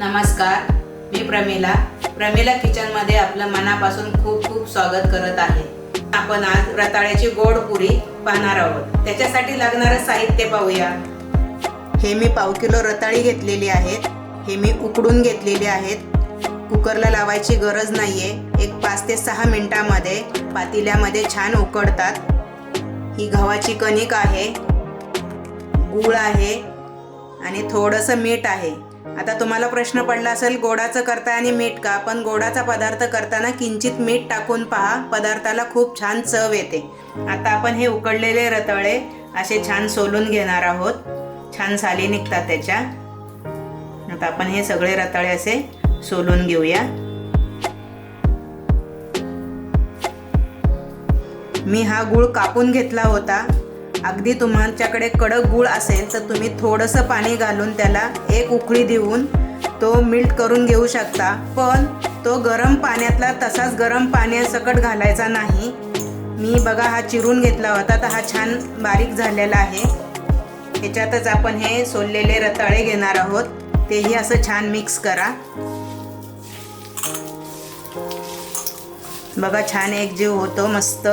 नमस्कार मी प्रमिला. प्रमिला किचनमध्ये आपलं मनापासून खूप खूप स्वागत करत आहे. आपण आज रताळ्याची गोड पुरी पाहणार आहोत. त्याच्यासाठी लागणारं साहित्य पाहूया. हे मी पाव किलो रताळी घेतलेली आहेत. हे मी उकडून घेतलेली आहेत. कुकरला लावायची गरज नाही आहे एक पाच ते सहा मिनटामध्ये पातेल्यामध्ये छान उकडतात. ही गव्हाची कणिक आहे. गूळ आहे. आणि थोडंसं मीठ आहे. आता तुम्हाला प्रश्न पडला असेल गोडाचं करता आणि मीठ का? पण गोडाचा पदार्थ करताना किंचित मीठ टाकून पहा पदार्थाला खूप छान चव येते. आता आपण हे उकडलेले रताळे असे छान सोलून घेणार आहोत. छान साली निघतात त्याच्या. आता आपण हे सगळे रताळे असे सोलून घेऊया. मी हा गूळ कापून घेतला होता. अगदी तुमच्याकडे कडक गूळ असेल तर तुम्ही थोडंसं पाणी घालून त्याला एक उकळी देऊन तो मिल्ट करून घेऊ शकता. पण तो गरम पाण्यातला तसाच गरम पाण्यासकट घालायचा नाही. मी बघा हा चिरून घेतला होता तर हा छान बारीक झालेला आहे. ह्याच्यातच आपण हे सोललेले रताळे घेणार आहोत. तेही असं छान मिक्स करा. बघा छान एकजीव होतो मस्त.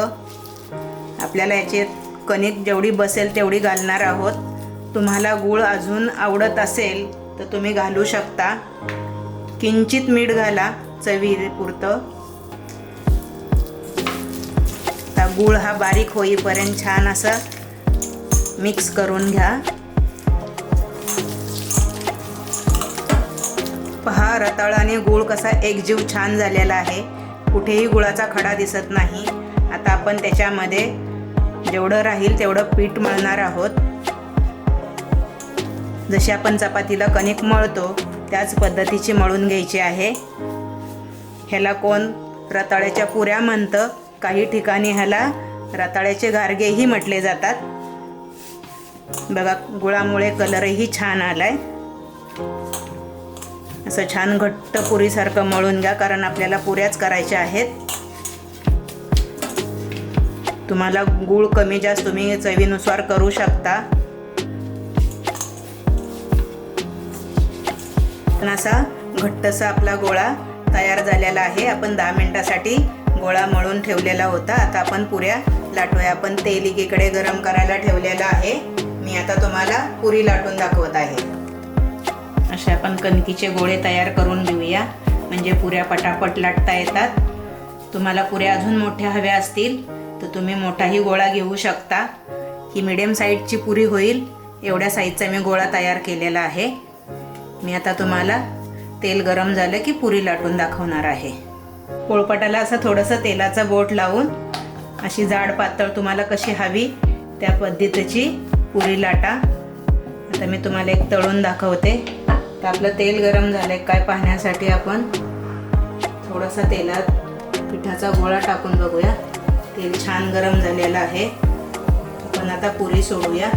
आपल्याला याचे कणिक जेवढी बसेल तेवढी घालणार आहोत. तुम्हाला गूळ अजून आवडत असेल तर तुम्ही घालू शकता. किंचित मीठ घाला चवीपुरतं. आता गूळ हा बारीक होईपर्यंत छान असं मिक्स करून घ्या. पहा रताळ आणि गूळ कसा एकजीव छान झालेला आहे. कुठेही गुळाचा खडा दिसत नाही. आता आपण त्याच्यामध्ये जेवढं राहील तेवढं पीठ मळणार आहोत. जशी आपण चपातीला कणिक मळतो त्याच पद्धतीची मळून घ्यायची आहे. ह्याला कोण? रताळ्याच्या पुऱ्या म्हणतं काही ठिकाणी ह्याला रताळ्याचे गारगेही म्हटले जातात. बघा गुळामुळे कलरही छान आलाय. असं छान घट्ट पुरीसारखं मळून घ्या कारण आपल्याला पुऱ्याच करायच्या आहेत. तुम्हाला गूळ कमी जास्त तुम्ही चवीनुसार करू शकता. पण असा घट्टसा आपला गोळा तयार झालेला आहे. आपण दहा मिनटासाठी गोळा मळून ठेवलेला होता. आता आपण पुऱ्या लाटूया. आपण तेल एकीकडे गरम करायला ठेवलेलं आहे. मी आता तुम्हाला पुरी लाटून दाखवत आहे. असे आपण कणकीचे गोळे तयार करून घेऊया. म्हणजे पुऱ्या पटापट लाटता येतात. तुम्हाला पुऱ्या अजून मोठ्या हव्या असतील. तर तुम्ही मोठाही गोळा घेऊ शकता. ही मिडियम साईजची पुरी होईल. एवढ्या साईजचा मी गोळा तयार केलेला आहे. मी आता तुम्हाला तेल गरम झालं की पुरी लाटून दाखवणार आहे. पोळपाटाला असं थोडंसं तेलाचं बोट लावून अशी जाड पातळ तुम्हाला कशी हवी त्या पद्धतीची पुरी लाटा. आता मी तुम्हाला एक तळून दाखवते. तर आपलं तेल गरम झालं काय पाहण्यासाठी आपण. थोडासा तेलात पिठाचा गोळा टाकून बघूया. तेल छान गरम झालेलं आहे. आपण आता पुरी सोडूया.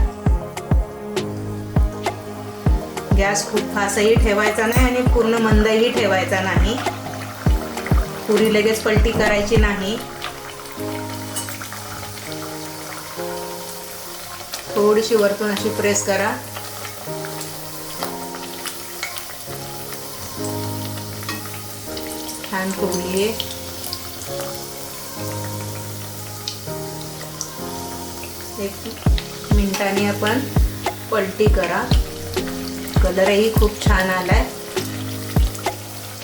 गॅस खूप फासही ठेवायचा नाही आणि पूर्ण मंदही ठेवायचा नाही. पुरी लगेच पलटी करायची नाही. थोडीशी वरतून अशी प्रेस करा. छान फुगली आहे एक मिनटाने आपण पलटी करा. कलरही खूप छान आलाय.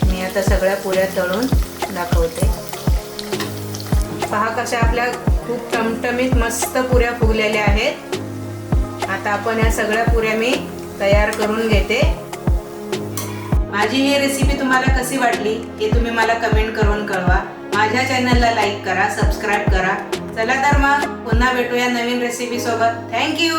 मी आता सगळ्या पुऱ्या तळून दाखवते. पहा कशा आपल्या खूप टमटमीत मस्त पुऱ्या फुगलेल्या आहेत. आता आपण या सगळ्या पुऱ्या मी तयार करून घेते. माझी ही रेसिपी तुम्हाला कशी वाटली हे तुम्ही मला कमेंट करून कळवा. माझ्या चॅनलला लाईक करा सबस्क्राईब करा. चला तर मग पुन्हा भेटूया नवीन रेसिपी सोबत. थँक्यू